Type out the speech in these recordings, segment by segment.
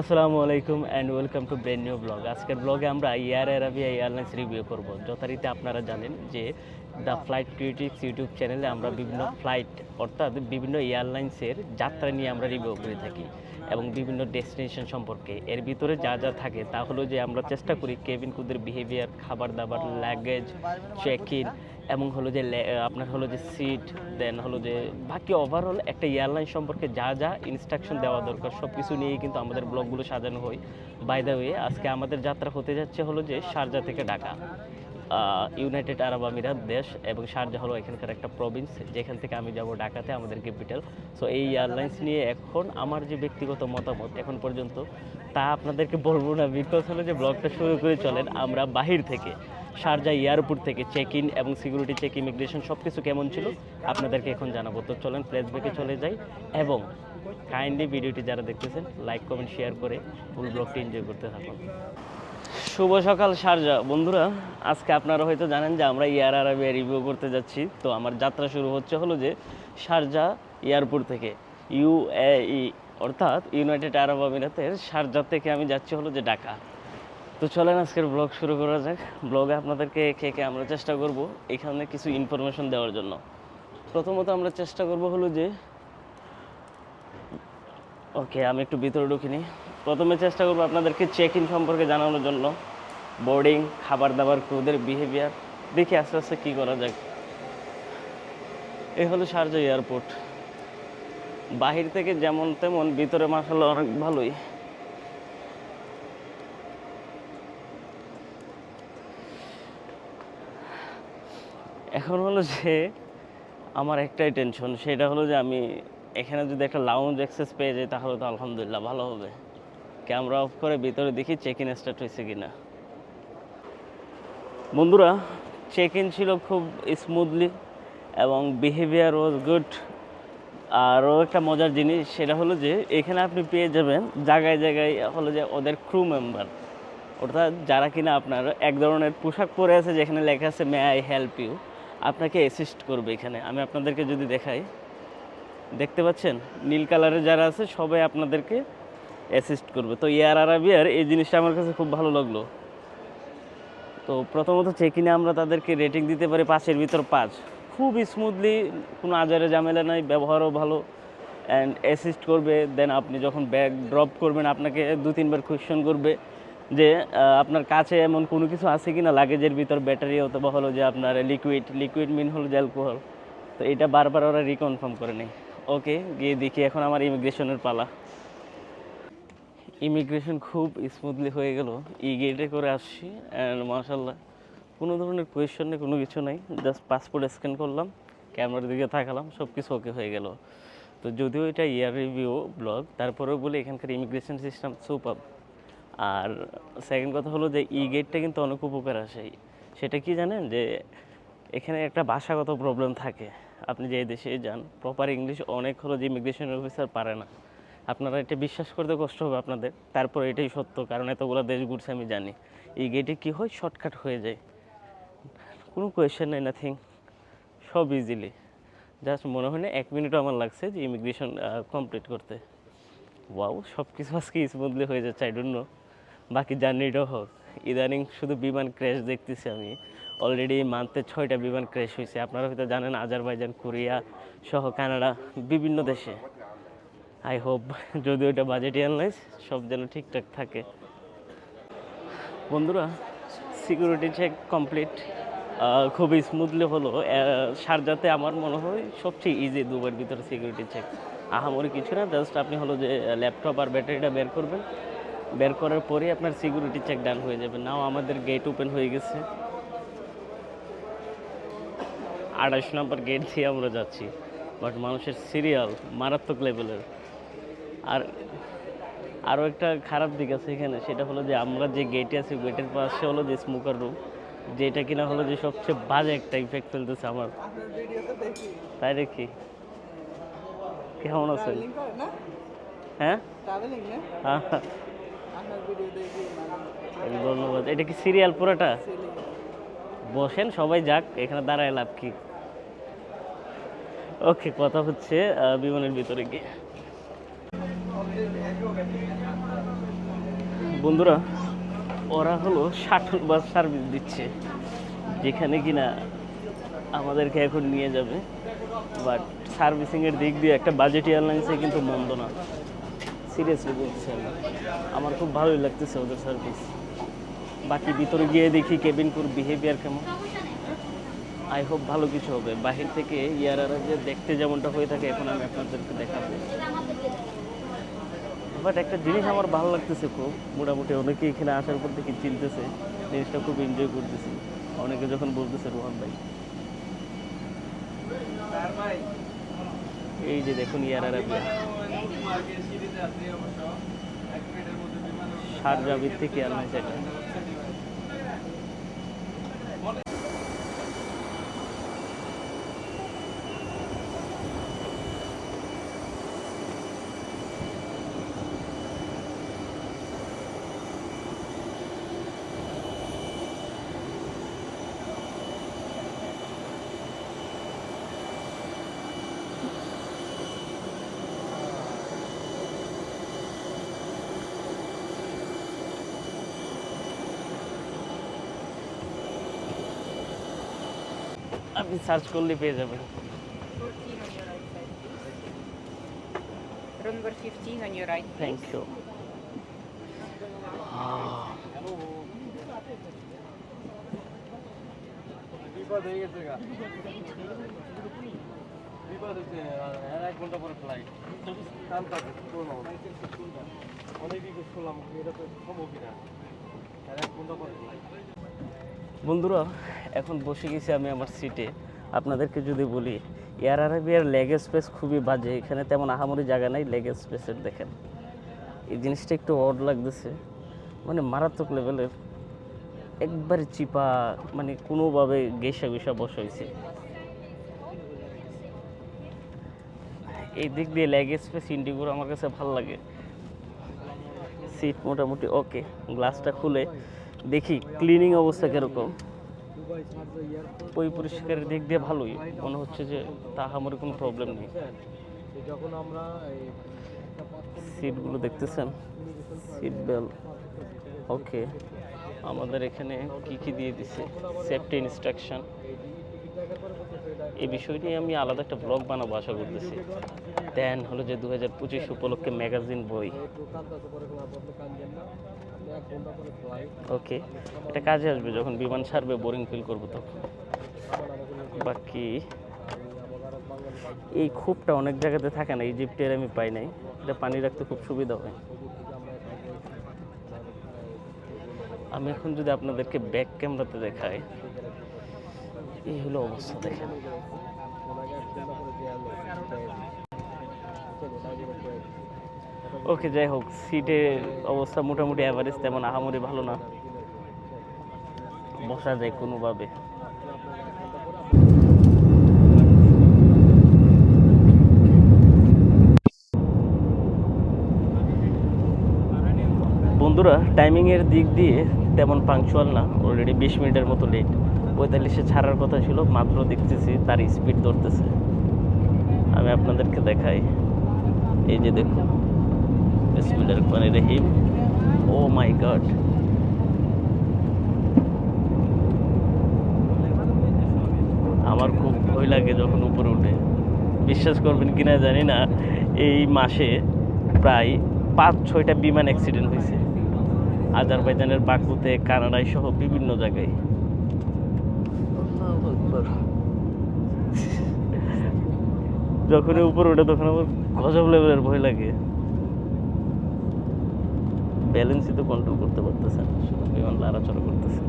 আসসালামু আলাইকুম and welcome to brain new blog আজকের ব্লগে আমরা এয়ার অ্যারাবিয়া এয়ারলাইন্স রিভিউ করব। যথারীতি আপনারা জানেন যে দ্য ফ্লাইট ক্রিয়েটিভস ইউটিউব চ্যানেলে আমরা বিভিন্ন ফ্লাইট অর্থাৎ বিভিন্ন এয়ারলাইন্সের যাত্রা নিয়ে আমরা রিভিউ করে থাকি এবং বিভিন্ন ডেস্টিনেশন সম্পর্কে। এর ভিতরে যা যা থাকে তা হলো যে আমরা চেষ্টা করি কেবিন কুদের বিহেভিয়ার খাবার দাবার লাগেজ চেক ইন এবং হলো যে আপনার হলো যে সিট দেন হলো যে বাকি ওভারঅল একটা এয়ারলাইন সম্পর্কে যা যা ইনস্ট্রাকশন দেওয়া দরকার সব কিছু নিয়েই কিন্তু আমাদের ব্লগগুলো সাজানো হয়। বাই দ্য ওয়ে আজকে আমাদের যাত্রা হতে যাচ্ছে হলো যে শারজা থেকে ঢাকা ইউনাইটেড আরব আমিরাত দেশ এবং শারজা হলো এখানকার একটা প্রভিন্স যেখান থেকে আমি যাব ঢাকাতে, আমাদের ক্যাপিটাল সো এই এয়ারলাইন্স নিয়ে এখন আমার যে ব্যক্তিগত মতামত এখন পর্যন্ত, তা আপনাদেরকে বলব না বিকজ হলো যে ব্লগটা শুরু করে চলেন আমরা বাহির থেকে। শারজা এয়ারপোর্ট থেকে চেক ইন এবং সিকিউরিটি চেক ইমিগ্রেশন সব কিছু কেমন ছিল আপনাদেরকে এখন জানাব। তো চলেন ফ্ল্যাশব্যাকে চলে যাই এবং কাইন্ডলি ভিডিওটি যারা দেখতেছেন লাইক কমেন্ট শেয়ার করে ফুল ব্লগটি এনজয় করতে থাকুন। শুভ সকাল শারজা বন্ধুরা, আজকে আপনারা হয়তো জানেন যে আমরা ইয়ার আরবিয়া রিভিউ করতে যাচ্ছি। তো আমার যাত্রা শুরু হচ্ছে হলো যে শারজা এয়ারপোর্ট থেকে ইউএই অর্থাৎ ইউনাইটেড আরব আমিরাতের শারজা থেকে আমি যাচ্ছি হলো যে ঢাকা। তো চলেন আজকের ব্লগ শুরু করা যাক। ব্লগে আপনাদেরকে কে আমরা চেষ্টা করব এখানে কিছু ইনফরমেশন দেওয়ার জন্য। প্রথমত আমরা চেষ্টা করব হলো যে ওকে আমি একটু ভিতরে ঢুকিনি। প্রথমে চেষ্টা করব আপনাদেরকে চেক ইন সম্পর্কে জানানোর জন্য। বোর্ডিং খাবার দাবার ক্রুদের বিহেভিয়ার দেখি আস্তে আস্তে কী করা যায়। এই হলো শারজা এয়ারপোর্ট বাহির থেকে যেমন তেমন ভিতরে মাসাল্লাহ অনেক ভালোই। এখন হলো যে আমার একটাই টেনশন সেটা হলো যে আমি এখানে যদি একটা লাউঞ্জ অ্যাক্সেস পেয়ে যাই তাহলে তো আলহামদুলিল্লাহ ভালো হবে। ক্যামেরা অফ করে ভিতরে দেখি চেক ইন স্টার্ট হয়েছে কি না বন্ধুরা চেক ইন ছিল খুব স্মুথলি এবং বিহেভিয়ার ওয়াজ গুড আরও একটা মজার জিনিস, সেটা হলো যে এখানে আপনি পেয়ে যাবেন জায়গায় জায়গায় হলো যে ওদের ক্রু মেম্বার অর্থাৎ যারা কিনা আপনার এক ধরনের পোশাক পরে আছে যেখানে লেখা আছে মে আই হেল্প ইউ আপনাকে অ্যাসিস্ট করবে এখানে। আমি আপনাদেরকে যদি দেখাই, দেখতে পাচ্ছেন? নীল কালারের যারা আছে, সবাই আপনাদেরকে অ্যাসিস্ট করবে। তো এয়ার আরাবিয়ার এই জিনিসটা আমার কাছে খুব ভালো লাগল। তো প্রথমত চেক ইনে আমরা তাদেরকে রেটিং দিতে পারি পাঁচের ভিতর পাঁচ। খুব স্মুথলি কোনো আজারে ঝামেলা নাই, ব্যবহারও ভালো। অ্যান্ড অ্যাসিস্ট করবে দেন আপনি যখন ব্যাগ ড্রপ করবেন, আপনাকে দু তিনবার কোয়েশ্চেন করবে। যে আপনার কাছে এমন কোনো কিছু আছে কি না লাগেজের ভিতর ব্যাটারি অথবা হলো যে আপনার লিকুইড লিকুইড মিন হলো যে অ্যালকোহল তো এটা বারবার ওরা রিকনফার্ম করে নেই ওকে গিয়ে দেখি এখন আমার ইমিগ্রেশনের পালা। ইমিগ্রেশন খুব স্মুথলি হয়ে গেল। ই গেটে করে আসছি অ্যান্ড মাশাল্লাহ কোনো ধরনের কোয়েশ্চন নেই, কোনো কিছু নাই। জাস্ট পাসপোর্ট স্ক্যান করলাম ক্যামেরার দিকে থাকালাম সব কিছু ওকে হয়ে গেল। তো যদিও এটা ইয়ার রিভিউ ব্লগ তারপরেও বলে এখানকার ইমিগ্রেশন সিস্টেম সুপার আর সেকেন্ড কথা হলো যে ই গেটটা কিন্তু অনেক উপকার আসে সেটা কি জানেন? যে এখানে একটা ভাষাগত প্রবলেম থাকে। আপনি যে দেশে যান প্রপার ইংলিশ অনেক হলো যে ইমিগ্রেশন অফিসার পারে না। আপনারা এটা বিশ্বাস করতে কষ্ট হবে আপনাদের। তারপর এটাই সত্য, কারণ এতগুলো দেশ ঘুরছে আমি জানি। এই গেটে কী হয়? শর্টকাট হয়ে যায়। কোনো কোয়েশ্চেন নেই নাথিং সব ইজিলি জাস্ট মনে হয় না, এক মিনিটও আমার লাগছে যে ইমিগ্রেশন কমপ্লিট করতে। ওয়াও সব কিছু আজকে স্মুথলি হয়ে যাচ্ছে আই ডোন্ট নো বাকি জার্নিটাও হোক। ইদানিং শুধু বিমান ক্র্যাশ দেখতেছি আমি। অলরেডি মান্থে ছয়টা বিমান ক্র্যাশ হয়েছে। আপনারা হয়তো জানেন আজারবাইজান কোরিয়া সহ কানাডা বিভিন্ন দেশে। আই হোপ যদি ওটা বাজেট এয়ারলাইন্স সব যেন ঠিকঠাক থাকে। বন্ধুরা সিকিউরিটি চেক কমপ্লিট খুবই স্মুথলি হলো। আহ, শারজাতে আমার মনে হয় সবচেয়ে ইজি দুবার ভিতরে সিকিউরিটি চেক আহামরি কিছু না জাস্ট আপনি হলো যে ল্যাপটপ আর ব্যাটারিটা বের করবেন। বের করার পরেই আপনার সিকিউরিটি চেক ডান হয়ে যাবে। নাও আমাদের গেট ওপেন হয়ে গেছে। আড়াইশ নম্বর গেট দিয়ে আমরা যাচ্ছি। বাট মানুষের সিরিয়াল মারাত্মক লেভেলের আর আরও একটা খারাপ দিক আছে এখানে সেটা হলো যে আমরা যে গেটে আছি গেটের পাশে হলো যে স্মোকার রুম যেটা কিনা হলো যে সবচেয়ে বাজে একটা ইফেক্ট ফেলতেছে আমার। তাই দেখি কেমন আছেন? হ্যাঁ? হ্যাঁ, ধন্যবাদ। এটা কি সিরিয়াল পুরোটা? বসেন, সবাই যাক, এখানে দাঁড়ায় লাভ কি? ওকে, কথা হচ্ছে বিমানের ভিতরে গিয়ে। বন্ধুরা, ওরা হলো শাটল বাস সার্ভিস দিচ্ছে, যেখানে কিনা আমাদেরকে এখন নিয়ে যাবে বাট সার্ভিসিংয়ের দিক দিয়ে একটা বাজেট এয়ারলাইন্সে কিন্তু মন্দ না। সিরিয়াসলি বলছি আমি। আমার খুব ভালোই লাগতেছে ওদের সার্ভিস বাকি ভিতরে গিয়ে দেখি কেবিন কুর বিহেভিয়ার কেমন। আই হোপ ভালো কিছু হবে। বাহির থেকে ইয়ারারা যে দেখতে যেমনটা হয়ে থাকে, এখন আমি আপনাদেরকে দেখাবো। বাট একটা জিনিস আমার ভালো লাগতেছে খুব, মোটামুটি অনেকে এখানে আসার পর থেকে চিনতেছে, জিনিসটা খুব এনজয় করতেছি। অনেকে যখন বলতেছে, রোহান ভাই। এই যে দেখুন ইয়ার আরাবিয়া শারজাবির থেকে এয়ারলাইন্স এটা আপনি সার্চ করলে পেয়ে যাবেন। 14 on your. Room number 15 on your right. Thank you বিপদ গেছে গা। বিপদ হচ্ছে আর এক ঘণ্টা পরে ফ্লাইট কালকা অনেক করলাম এটা তো সম্ভব কিনা? এক ঘণ্টা পরে ফ্লাইট বন্ধুরা, এখন বসে গেছি আমি আমার সিটে আপনাদেরকে যদি বলি এয়ার আরাবিয়ার লেগ স্পেস খুবই বাজে, এখানে তেমন আহামরি জায়গা নাই লেগ স্পেসের দেখেন। এই জিনিসটা একটু অড লাগতেছে মানে মারাত্মক লেভেলের একবারে চিপা মানে কোনোভাবে গেসা গেসা বসা হয়েছে। এই দিক দিয়ে লেগ স্পেস ইন্ডিগোর আমার কাছে ভালো লাগে। সিট মোটামুটি ওকে গ্লাসটা খুলে দেখি ক্লিনিং অবস্থা কীরকম? ওই পরিষ্কারের দিক দিয়ে ভালোই। মনে হচ্ছে যে তা আমার কোনো প্রবলেম নেই। যখন আমরা সিটগুলো দেখতেছেন? সিট বেল ওকে আমাদের এখানে কি কি দিয়ে দিছে? সেফটি ইনস্ট্রাকশন এই বিষয় নিয়ে আমি আলাদা একটা ব্লগ বানাবো, আশা করতেছি। দেন হলো যে দু হাজার পঁচিশ উপলক্ষে ম্যাগাজিন বই। ওকে এটা কাজে আসবে যখন বিমান ছাড়বে বোরিং ফিল করব তখন বাকি, এই খুবটা অনেক জায়গাতে থাকে না ইজিপ্টের আমি পাই নাই। এটা পানি রাখতে খুব সুবিধা হয়। আমি এখন যদি আপনাদেরকে ব্যাক ক্যামেরাতে দেখাই, এই হলো অবস্থা, দেখেন। ওকে, যাই হোক সিটের অবস্থা মোটামুটি অ্যাভারেজ তেমন আহামরি ভালো না। বসা যায় কোনোভাবে। বন্ধুরা টাইমিংয়ের দিক দিয়ে তেমন পাংচুয়াল না অলরেডি বিশ মিনিটের মতো লেট পঁয়তাল্লিশে ছাড়ার কথা ছিল, মাত্র দেখতেছি তার স্পিড ধরতেছে। আমি আপনাদেরকে দেখাই। এই যে দেখুন। রহিম। ও মাই গড আমার খুব ভয় লাগে যখন উপরে উঠে। বিশ্বাস করবেন কিনা জানি না এই মাসে প্রায় পাঁচ ছয়টা বিমান অ্যাক্সিডেন্ট হয়েছে। আজারবাইজানের বাকুতে কানাডায় সহ বিভিন্ন জায়গায়। যখনই উপরে ওঠে তখন আমার গজব লেভেলের ভয় লাগে। ব্যালেন্সই তো কন্ট্রোল করতে পারতেছে না শুধু বিমান লাড়াচড়া করতেছে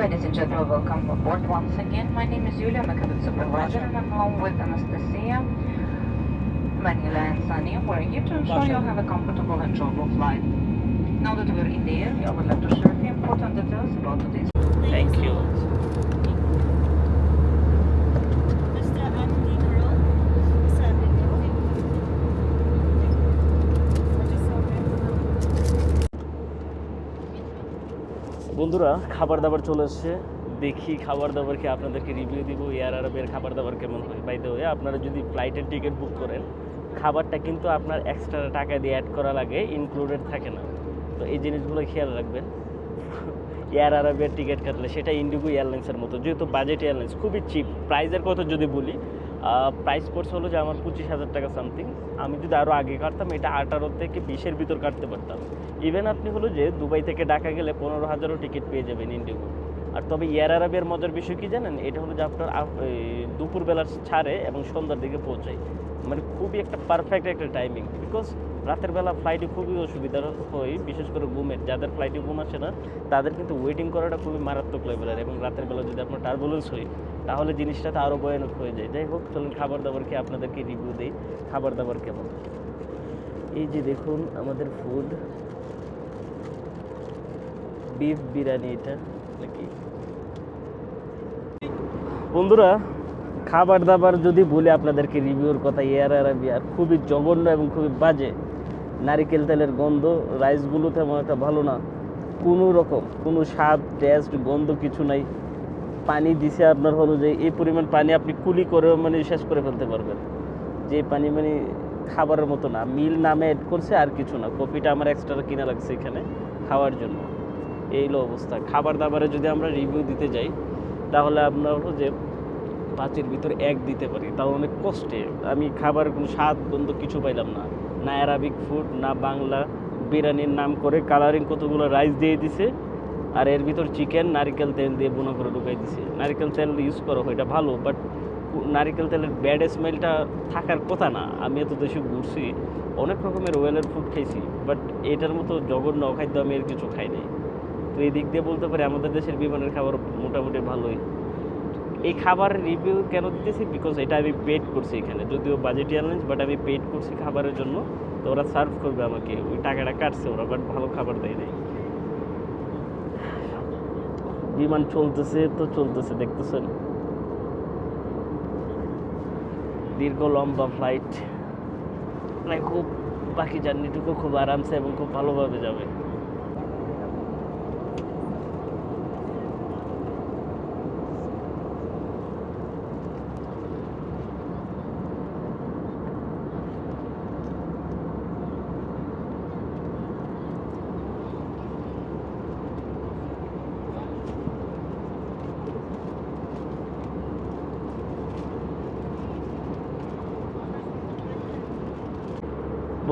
Ladies and gentlemen, welcome aboard once again. My name is Yulia, I'm a cabin supervisor, and I'm along with Anastasia, Manila, and Sunny. We're here to ensure you'll have a comfortable and enjoyable flight. Now that we're in the air, I would like to share the important details about today's thank you বন্ধুরা খাবার দাবার চলে এসছে দেখি খাবার দাবার কি আপনাদেরকে রিভিউ দিব এয়ার আরবের খাবার দাবার কেমন হয়। বাই হয়ে আপনারা যদি ফ্লাইটের টিকিট বুক করেন, খাবারটা কিন্তু আপনার এক্সট্রা টাকা দিয়ে অ্যাড করা লাগে ইনক্লুডেড থাকে না। তো এই জিনিসগুলো খেয়াল রাখবেন। এয়ার আরবের টিকিট কাটলে সেটা ইন্ডিগো এয়ারলাইন্সের মতো। যেহেতু বাজেট এয়ারলাইন্স খুবই চিপ প্রাইসের কথা যদি বলি প্রাইস পড়ছে হলো যে আমার পঁচিশ হাজার টাকা সামথিং আমি যদি আরও আগে কাটতাম, এটা আঠারো থেকে বিশের ভিতর কাটতে পারতাম। ইভেন আপনি হলো যে দুবাই থেকে ঢাকা গেলে পনেরো হাজারও টিকিট পেয়ে যাবেন ইন্ডিগো আর তবে এয়ার আরবের মজার বিষয় কি জানেন? এটা হলো যে আপনার দুপুরবেলার ছাড়ে এবং সন্ধ্যার দিকে পৌঁছায়। মানে খুবই একটা পারফেক্ট একটা টাইমিং বিকজ রাতের বেলা ফ্লাইটে খুবই অসুবিধা হয়, বিশেষ করে ঘুমের। যাদের ফ্লাইটে ঘুম আসে না, তাদের কিন্তু ওয়েটিং করাটা খুবই মারাত্মক লেভেলের এবং রাতের বেলা যদি আপনার টার্বুলেন্স হয়, তাহলে জিনিসটা তো আরও ভয়ানক হয়ে যায়। যাই হোক, চলুন খাবার দাবার খেয়ে আপনাদেরকে রিভিউ দিই। খাবার দাবার কেমন? এই যে দেখুন, আমাদের ফুড বিফ বিরিয়ানি এটা নাকি? বন্ধুরা খাবার দাবার যদি বলি আপনাদেরকে রিভিউর কথা এয়ার আরাবিয়ার খুবই জঘন্য এবং খুবই বাজে। নারিকেল তেলের গন্ধ, রাইসগুলো তেমন একটা ভালো না। কোনো রকম, কোনো স্বাদ, টেস্ট, গন্ধ কিছু নাই। পানি দিছে আপনার হলো যে, এই পরিমাণ পানি আপনি কুলি করে মানে শেষ করে ফেলতে পারবেন। যে পানি মানে খাবারের মতো না। মিল নামে অ্যাড করছে আর কিছু না। কপিটা আমার এক্সট্রা কিনা লাগছে এখানে খাওয়ার জন্য। এই হলো অবস্থা। খাবার দাবারে যদি আমরা রিভিউ দিতে যাই, তাহলে আপনার হলো যে পাঁচের ভিতর এক দিতে পারি। তাও অনেক কষ্টে। আমি খাবার কোনো স্বাদ গন্ধ কিছু পাইলাম না। না অ্যারাবিক ফুড না বাংলা। বিরিয়ানির নাম করে কালারিং কতগুলো রাইস দিয়ে দিছে। আর এর ভিতর চিকেন নারকেল তেল দিয়ে বুনো করে ঢুকাই দিছে। নারকেল তেল ইউজ করো, এটা ভালো বাট নারকেল তেলের ব্যাড স্মেলটা থাকার কথা না। আমি এত দেশে ঘুরছি, অনেক রকমের ওয়েলের ফুড খাইছি বাট এটার মতো জঘন্য অখাদ্য আমি এর কিছু খাই নাই। এই দিক দিয়ে বলতে পারি আমাদের দেশের বিমানের খাবার মোটামুটি ভালোই। এই খাবারের রিভিউ কেন দিতেছি? বিকজ এটা আমি পেড করছি এখানে। যদিও বাজেট এয়ারলাইন্স বাট আমি পেড করছি খাবারের জন্য। তো ওরা সার্ভ করবে আমাকে। ওই টাকাটা কাটছে ওরা বাট ভালো খাবার দেয় নাই। বিমান চলতেছে তো চলতেছে, দেখতেছেন। দীর্ঘ লম্বা ফ্লাইট প্রায় খুব বাকি জার্নিটুকু খুব আরামসে এবং খুব ভালোভাবে যাবে।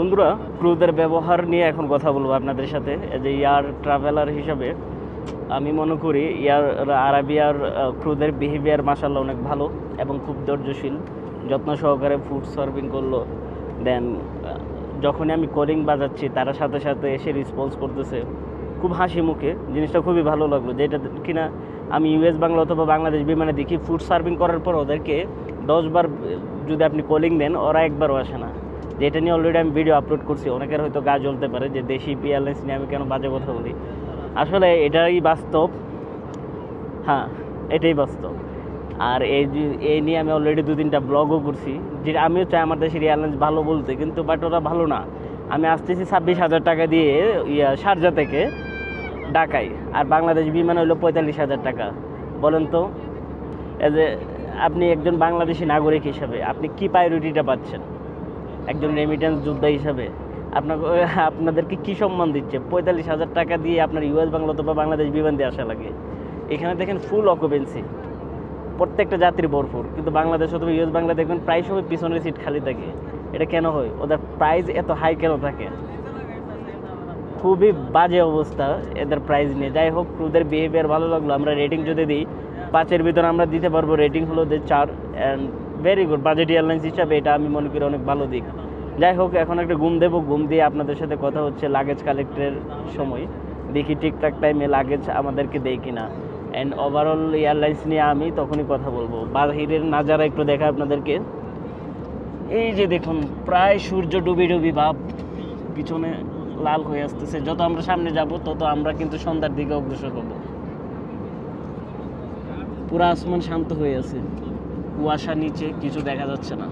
বন্ধুরা, ক্রুদের ব্যবহার নিয়ে এখন কথা বলব আপনাদের সাথে। এজ এ ইয়ার ট্রাভেলার হিসাবে আমি মনে করি ইয়ার আরাবিয়ার ক্রুদের বিহেভিয়ার মাসাল্লাহ অনেক ভালো এবং খুব ধৈর্যশীল। যত্ন সহকারে ফুড সার্ভিং করল। দেন যখনই আমি কলিং বাজাচ্ছি, তারা সাথে সাথে এসে রেসপন্স করতেছে। খুব হাসি মুখে। জিনিসটা খুবই ভালো লাগল। যেটা কিনা আমি ইউএস বাংলা অথবা বাংলাদেশ বিমানে দেখি ফুড সার্ভিং করার পর ওদেরকে দশবার যদি আপনি কলিং দেন, ওরা একবারও আসে না। যেটা নিয়ে অলরেডি আমি ভিডিও আপলোড করছি, অনেকের হয়তো গা জ্বলতে পারে যে দেশি এয়ারলাইন্স নিয়ে আমি কেন বাজে কথা বলি। আসলে এটাই বাস্তব। হ্যাঁ এটাই বাস্তব। আর এই এই নিয়ে আমি অলরেডি দু তিনটা ব্লগও করছি যেটা আমিও চাই আমার দেশের এয়ারলাইন্স ভালো বলতে, কিন্তু বাট ওরা ভালো না। আমি আসতেছি ছাব্বিশ হাজার টাকা দিয়ে, ইয়া, শারজা থেকে ঢাকায়। আর বাংলাদেশ বিমান হইল পঁয়তাল্লিশ হাজার টাকা। বলেন তো এজ এ আপনি একজন বাংলাদেশি নাগরিক হিসাবে, আপনি কী প্রায়োরিটিটা পাচ্ছেন? একজন রেমিটেন্স যোদ্ধা হিসাবে। আপনাকে, আপনাদেরকে কী সম্মান দিচ্ছে? পঁয়তাল্লিশ হাজার টাকা দিয়ে আপনার ইউএস বাংলা অথবা বাংলাদেশ বিমান দিয়ে আসা লাগে। এখানে দেখেন ফুল অকুপেন্সি প্রত্যেকটা যাত্রী ভরপুর। কিন্তু বাংলাদেশ অথবা ইউএস বাংলা দেখবেন প্রায় সময় পিছনের সিট খালি থাকে। এটা কেন হয়? ওদের প্রাইস এত হাই কেন থাকে? খুবই বাজে অবস্থা এদের প্রাইস নিয়ে। যাই হোক ওদের বিহেভিয়ার ভালো লাগল। আমরা রেটিং যদি দিই পাঁচের ভিতরে আমরা দিতে পারব। রেটিং হলো যে চার and very good budget airlines হিসাবে এটা আমি মনে করি অনেক ভালো দিক। যাই হোক, এখন একটা ঘুম দেবো। ঘুম দিয়ে আপনাদের সাথে কথা হচ্ছে লাগেজ কালেক্টের সময়। দেখি ঠিকঠাক টাইমে লাগেজ আমাদেরকে দেয় কিনা। অ্যান্ড ওভারঅল এয়ারলাইন্স নিয়ে আমি তখনই কথা বলব। বাহিরের নাজারা একটু দেখা আপনাদেরকে। এই যে দেখুন, প্রায় সূর্য ডুবি ডুবি ভাব পিছনে লাল হয়ে আসতেছে। যত আমরা সামনে যাব, তত আমরা কিন্তু সন্ধ্যার দিকে অগ্রসর হব। পুরো আসমান শান্ত হয়ে আছে। কুয়াশা নিচে কিছু দেখা যাচ্ছে না।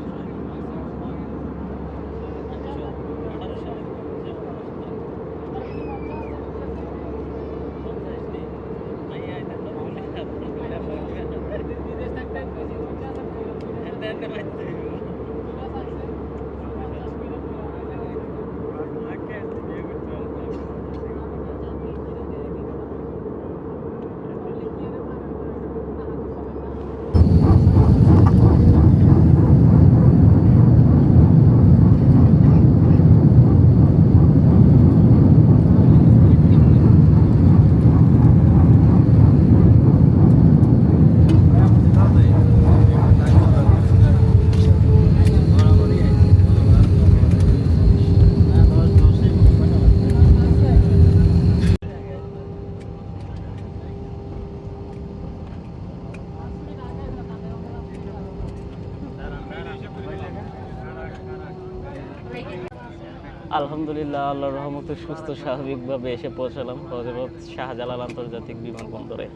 আলহামদুলিল্লাহ আল্লাহর রহমতে সুস্থ স্বাভাবিকভাবে এসে পৌঁছালাম হজরত শাহজালাল আন্তর্জাতিক বিমানবন্দরে।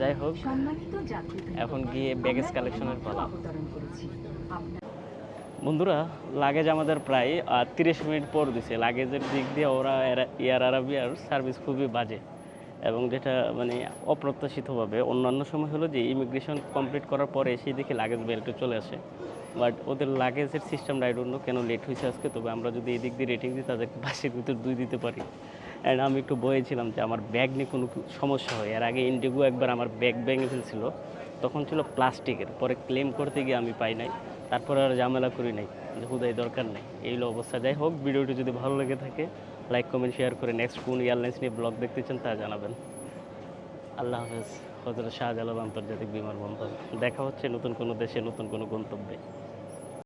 যাই হোক এখন গিয়ে ব্যাগেজ কালেকশনের পালা। বন্ধুরা লাগেজ আমাদের প্রায় তিরিশ মিনিট পর দিছে। লাগেজের দিক দিয়ে ওরা এয়ার আরাবিয়ার সার্ভিস খুবই বাজে এবং যেটা মানে অপ্রত্যাশিতভাবে। অন্যান্য সময় হলো যে ইমিগ্রেশন কমপ্লিট করার পরে সেই দেখে লাগেজ বেল্টে চলে আসে। বাট ওদের লাগেজের সিস্টেমটা আই ডোন্ট নো কেন লেট হয়েছে আজকে, তবে আমরা যদি এদিক দিয়ে রেটিং দিই তাদেরকে বাসের ভিতর দুই দিতে পারি। অ্যান্ড আমি একটু বয়েছিলাম যে আমার ব্যাগ নিয়ে কোনো সমস্যা হয়। এর আগে ইন্ডিগো একবার আমার ব্যাগ ভেঙে ফেলছিল, তখন ছিল প্লাস্টিকের। পরে ক্লেম করতে গিয়ে আমি পাই নাই। তারপরে আর ঝামেলা করি নাই, যে হুদাই দরকার নেই। এই অবস্থা। যাই হোক, ভিডিওটি যদি ভালো লেগে থাকে লাইক কমেন্ট শেয়ার করে নেক্সট কোন এয়ারলাইন্স নিয়ে ব্লগ দেখতে চান, তা জানাবেন। আল্লাহ হাফেজ। হজরত শাহজালাল আন্তর্জাতিক বিমানবন্দর। দেখা হচ্ছে নতুন কোনো দেশে, নতুন কোনো গন্তব্যে।